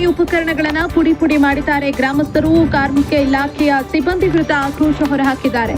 ಸಂಚಾರಿ ಉಪಕರಣಗಳನ್ನ ಪುಡಿ ಪುಡಿ ಮಾಡಿದ್ದಾರೆ. ಗ್ರಾಮಸ್ಥರು, ಕಾರ್ಮಿಕ ಇಲಾಖೆಯ ಸಿಬ್ಬಂದಿ ವಿರುದ್ಧ ಆಕ್ರೋಶ ಹೊರಹಾಕಿದ್ದಾರೆ.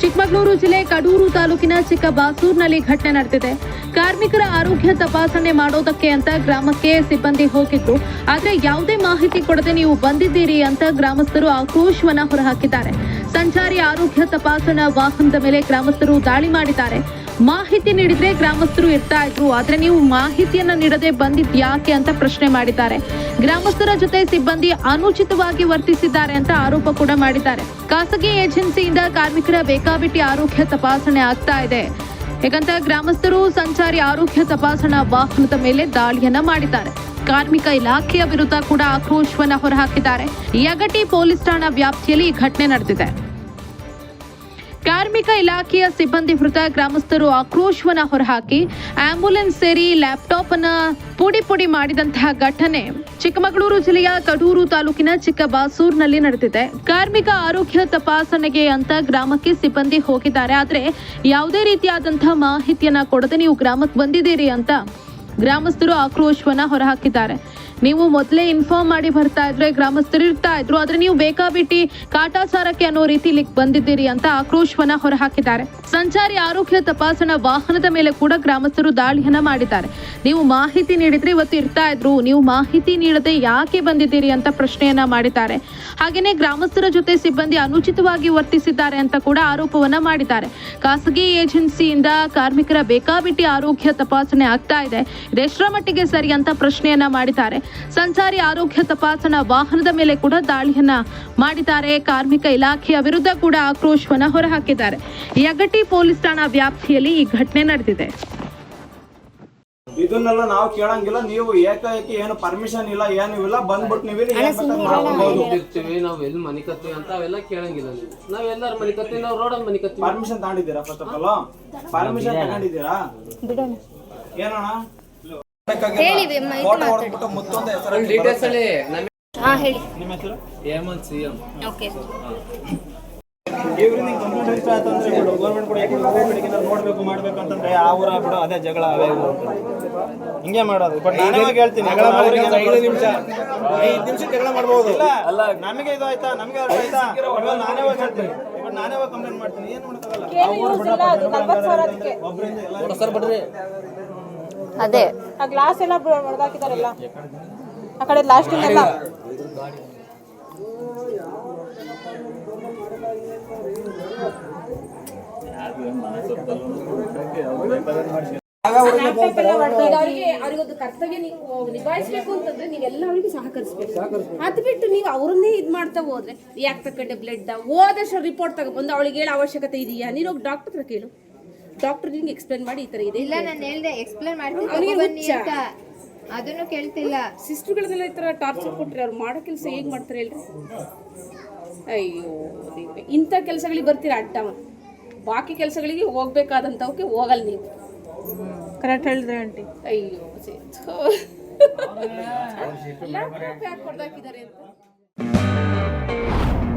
ಚಿಕ್ಕಮಗಳೂರು ಜಿಲ್ಲೆ ಕಡೂರು ತಾಲೂಕಿನ ಚಿಕ್ಕಬಾಸೂರಿನಲ್ಲಿ ಘಟನೆ ನಡೆದಿದೆ. ಕಾರ್ಮಿಕರ ಆರೋಗ್ಯ ತಪಾಸಣೆ ಮಾಡೋದಕ್ಕೆ ಅಂತ ಗ್ರಾಮಕ್ಕೆ ಸಿಬ್ಬಂದಿ ಹೋಗಿದ್ದು ಆದರೆ ಯಾವುದೇ ಮಾಹಿತಿ ಕೊಡದೆ ನೀವು ಬಂದಿದ್ದೀರಿ ಅಂತ ಗ್ರಾಮಸ್ಥರು ಆಕ್ರೋಶವನ್ನ ಹೊರಹಾಕಿದ್ದಾರೆ. ಸಂಚಾರಿ ಆರೋಗ್ಯ ತಪಾಸಣಾ ವಾಹನದ ಮೇಲೆ ಗ್ರಾಮಸ್ಥರು ದಾಳಿ ಮಾಡಿದ್ದಾರೆ. ಮಾಹಿತಿ ನೀಡಿದ್ರೆ ಗ್ರಾಮಸ್ಥರು ಇರ್ತಾ ಇದ್ರು. ಆದ್ರೆ ನೀವು ಮಾಹಿತಿಯನ್ನ ನೀಡದೆ ಬಂದಿದ್ ಯಾಕೆ ಅಂತ ಪ್ರಶ್ನೆ ಮಾಡಿದ್ದಾರೆ. ಗ್ರಾಮಸ್ಥರ ಜೊತೆ ಸಿಬ್ಬಂದಿ ಅನುಚಿತವಾಗಿ ವರ್ತಿಸಿದ್ದಾರೆ ಅಂತ ಆರೋಪ ಕೂಡ ಮಾಡಿದ್ದಾರೆ. ಖಾಸಗಿ ಏಜೆನ್ಸಿಯಿಂದ ಕಾರ್ಮಿಕರ ಬೇಕಾಬಿಟ್ಟಿ ಆರೋಗ್ಯ ತಪಾಸಣೆ ಆಗ್ತಾ ಇದೆ. ಹೇಗಂತ ಗ್ರಾಮಸ್ಥರು ಸಂಚಾರಿ ಆರೋಗ್ಯ ತಪಾಸಣಾ ವಾಹನದ ಮೇಲೆ ದಾಳಿಯನ್ನ ಮಾಡಿದ್ದಾರೆ. ಕಾರ್ಮಿಕ ಇಲಾಖೆಯ ವಿರುದ್ಧ ಕೂಡ ಆಕ್ರೋಶವನ್ನ ಹೊರಹಾಕಿದ್ದಾರೆ. ಯಗಟಿ ಪೊಲೀಸ್ ಠಾಣಾ ವ್ಯಾಪ್ತಿಯಲ್ಲಿ ಈ ಘಟನೆ ನಡೆದಿದೆ. ಕಾರ್ಮಿಕ ಇಲಾಖೆಯ ಸಿಬ್ಬಂದಿ ವೃತ್ತ ಗ್ರಾಮಸ್ಥರು ಆಕ್ರೋಶವನ್ನ ಹೊರಹಾಕಿ ಆಂಬ್ಯುಲೆನ್ಸ್ ಸೇರಿ ಲ್ಯಾಪ್ಟಾಪ್ ಅನ್ನ ಪುಡಿ ಪುಡಿ ಮಾಡಿದಂತಹ ಘಟನೆ ಚಿಕ್ಕಮಗಳೂರು ಜಿಲ್ಲೆಯ ಕಡೂರು ತಾಲೂಕಿನ ಚಿಕ್ಕಬಾಸೂರ್ನಲ್ಲಿ ನಡೆದಿದೆ. ಕಾರ್ಮಿಕ ಆರೋಗ್ಯ ತಪಾಸಣೆಗೆ ಅಂತ ಗ್ರಾಮಕ್ಕೆ ಸಿಬ್ಬಂದಿ ಹೋಗಿದ್ದಾರೆ. ಆದರೆ ಯಾವುದೇ ರೀತಿಯಾದಂತಹ ಮಾಹಿತಿಯನ್ನ ಕೊಡದೆ ನೀವು ಗ್ರಾಮಕ್ಕೆ ಬಂದಿದ್ದೀರಿ ಅಂತ ಗ್ರಾಮಸ್ಥರು ಆಕ್ರೋಶವನ್ನ ಹೊರಹಾಕಿದ್ದಾರೆ. ನೀವು ಮೊದಲೇ ಇನ್ಫಾರ್ಮ್ ಮಾಡಿ ಬರ್ತಾ ಇದ್ರೆ ಗ್ರಾಮಸ್ಥರು ಇರ್ತಾ ಇದ್ರು, ಆದ್ರೆ ನೀವು ಬೇಕಾಬಿಟ್ಟಿ ಕಾಟಾಚಾರಕ್ಕೆ ಅನ್ನೋ ರೀತಿ ಬಂದಿದ್ದೀರಿ ಅಂತ ಆಕ್ರೋಶವನ್ನ ಹೊರಹಾಕಿದ್ದಾರೆ. ಸಂಚಾರಿ ಆರೋಗ್ಯ ತಪಾಸಣಾ ವಾಹನದ ಮೇಲೆ ಕೂಡ ಗ್ರಾಮಸ್ಥರು ದಾಳಿಯನ್ನ ಮಾಡಿದ್ದಾರೆ. ನೀವು ಮಾಹಿತಿ ನೀಡಿದ್ರೆ ಇವತ್ತು ಇರ್ತಾ ಇದ್ರು, ನೀವು ಮಾಹಿತಿ ನೀಡದೆ ಯಾಕೆ ಬಂದಿದ್ದೀರಿ ಅಂತ ಪ್ರಶ್ನೆಯನ್ನ ಮಾಡಿದ್ದಾರೆ. ಹಾಗೇನೆ ಗ್ರಾಮಸ್ಥರ ಜೊತೆ ಸಿಬ್ಬಂದಿ ಅನುಚಿತವಾಗಿ ವರ್ತಿಸಿದ್ದಾರೆ ಅಂತ ಕೂಡ ಆರೋಪವನ್ನ ಮಾಡಿದ್ದಾರೆ. ಖಾಸಗಿ ಏಜೆನ್ಸಿಯಿಂದ ಕಾರ್ಮಿಕರ ಬೇಕಾಬಿಟ್ಟಿ ಆರೋಗ್ಯ ತಪಾಸಣೆ ಆಗ್ತಾ ಇದೆ. ಇದೆಷ್ಟರ ಮಟ್ಟಿಗೆ ಸರಿ ಅಂತ ಪ್ರಶ್ನೆಯನ್ನ ಮಾಡಿದ್ದಾರೆ. ಸಂಚಾರಿ ಆರೋಗ್ಯ ತಪಾಸಣಾ ವಾಹನದ ಮೇಲೆ ಕೂಡ ದಾಳಿಯನ್ನ ಮಾಡಿದ್ದಾರೆ. ಕಾರ್ಮಿಕ ಇಲಾಖೆಯ ವಿರುದ್ಧ ಕೂಡ ಆಕ್ರೋಶವನ್ನ ಹೊರಹಾಕಿದ್ದಾರೆ. ಯಗಟಿ ಪೊಲೀಸ್ ಠಾಣಾ ವ್ಯಾಪ್ತಿಯಲ್ಲಿ ಈ ಘಟನೆ ನಡೆದಿದೆ. ಇದನ್ನೆಲ್ಲ ನಾವು ಕೇಳಂಗಿಲ್ಲ. ನೀವು ಏಕಾಏಕಿ ಏನು ಪರ್ಮಿಷನ್ ಇಲ್ಲ ಏನು ಇಲ್ಲ. ಬಂದ್ಬಿಟ್ಟು ನೀವು ಮನೆ ಇರ್ತೀವಿ ನಾವ್ ಎಲ್ಲಿ ಮನಿಕತ್ತೀವಿ ಅಂತ ಅವೆಲ್ಲ ಕೇಳಂಗಿಲ್ಲ ನೀವು. ನಾವ್ ಎಲ್ಲಾರು ಮನಿಕತ್ತೀವಿ ನಾವ್ ರೋಡಲ್ಲಿ ಮನಿಕತ್ತೀವಿ. ಪರ್ಮಿಷನ್ ತಗೊಂಡಿದ್ದೀರಾ ಫಸ್ಟ್ ಆಫ್ ಆಲ್ ಪರ್ಮಿಷನ್ ತಗೊಂಡಿದ್ದೀರಾ? ಏನಣ್ಣ? ಹೇಳಿ ಇದು ಫೋಟೋ ಮಾತಾಡಿ. ಹೊಡೆದ್ಬಿಟ್ಟು ಮುತ್ತೊಂದು ಹೆಸರು ಡೀಟೇಲ್ಸ್ ಹೇಳಿ ನಮ್ಮ ಹಾ ಹೇಳಿ. ನಿಮ್ಮ ಹೆಸರು? Hemanth C M. ಓಕೆ ಇವ್ರಿಂದ ಕಂಪ್ಲೇಂಟ್ ರಿಜಿಸ್ಟರ್ ಆಯ್ತು ಅಂದ್ರೆ ಬಿಡು. ಗೌರ್ಮೆಂಟ್ ಕೂಡ ನೋಡ್ಬೇಕು ಮಾಡ್ಬೇಕು ಅಂತಂದ್ರೆ ಆ ಊರ ಬಿಡು ಅದೇ ಜಗಳ ಅವೇ ಇವು ಅಂತ. ಹಿಂಗೆ ಮಾಡೋದು. ಬಟ್ ನಾನೇ ಇವಾಗ ಹೇಳ್ತೀನಿ ಐದು ನಿಮಿಷ ಐದು ನಿಮಿಷ. ಜಗಳ ಮಾಡ್ಬೋದು. ಅಲ್ಲ ನಮಗೆ ಇದು ಆಯ್ತಾ ನಮಗೆ ಆಯ್ತಾ? ಇವಾಗ ನಾನೇ ಹೋಗಿ ಹೇಳ್ತೀನಿ. ಇವಾಗ ನಾನೇ ಹೋಗಿ ಕಂಪ್ಲೇಂಟ್ ಮಾಡ್ತೀನಿ. ಏನು ಮಾಡೋಕ್ಕಾಗಲ್ಲ? ಆ ಊರು ಬಿಡಪ್ಪ, ಒಬ್ರಿಂದ ಎಲ್ಲ ಸರ್ ಬಿಡ್ರಿ ಅದೇ. ಆ ಗ್ಲಾಸ್ ಎಲ್ಲ ಹೊಡೆದಾಕಿದಾರಲ್ಲ ಆ ಕಡೆ ಲಾಸ್ಟ್ ಎಲ್ಲ ಈಗ ಅವರಿಗೆ ಅವರಿಗೊಂದು ಕರ್ತವ್ಯ ನೀವು ನಿಭಾಯಿಸಬೇಕು ಅಂತಂದ್ರೆ ನೀವೆಲ್ಲ ಅವ್ರಿಗೆ ಸಹಕರಿಸ್ಬೇಕು. ಅದು ಬಿಟ್ಟು ನೀವು ಅವ್ರನ್ನೇ ಇದ್ ಮಾಡ್ತಾ ಹೋದ್ರೆ ಯಾಕೆ ತಕ್ಕಂಡೆ ಬ್ಲಡ್ ಹೋದಷ್ಟು ರಿಪೋರ್ಟ್ ತಗೊಬಂದು ಅವಳಿಗೆ ಹೇಳೋ ಅವಶ್ಯಕತೆ ಇದೆಯಾ? ನೀನು ಹೋಗಿ ಡಾಕ್ಟರ್ ಹತ್ರ ಕೇಳು. ಡಾಕ್ಟರ್ ನಿಂಗೆ ಎಕ್ಸ್ಪ್ಲೇನ್ ಮಾಡಿ ಈ ತರ ಇದೆ ಇಲ್ಲ ನಾನು ಹೇಳ್ದೆ ಎಕ್ಸ್ಪ್ಲೇನ್ ಮಾಡ್ತೀನಿ ಅವ್ನಿಗೆ ತಗೋ ಬನ್ನಿ ಹುಚ್ಚ. ಅಂತ. ಅದನ್ನು ಕೇಳ್ತಿಲ್ಲ. ಸಿಸ್ಟರ್ಗಳನ್ನೆಲ್ಲ ಈ ತರ ಟಾರ್ಚರ್ ಕೊಟ್ರೆ ಅವ್ರು ಮಾಡೋ ಕೆಲಸ ಹೇಗೆ ಮಾಡ್ತಾರೆ ಹೇಳ್ರಿ? ಅಯ್ಯೋ ದೇವ್ರೆ. ಇಂಥ ಕೆಲಸಗಳಿಗೆ ಬರ್ತೀರ ಅಡ್ಡ ಬಾಕಿ ಕೆಲಸಗಳಿಗೆ ಹೋಗ್ಬೇಕಾದಂಥವಕ್ಕೆ ಹೋಗಲ್ಲ ನೀವು. ಕರೆಕ್ಟ್ ಹೇಳಿದ್ರೆ ಆಂಟಿ ಅಯ್ಯೋ ಸೇತು. ಲ್ಯಾಪ್ಟಾಪ್ ಯಾಕೆ ಹೊಡ್ದಾಕಿದ್ದಾರೆ ಅಂತ?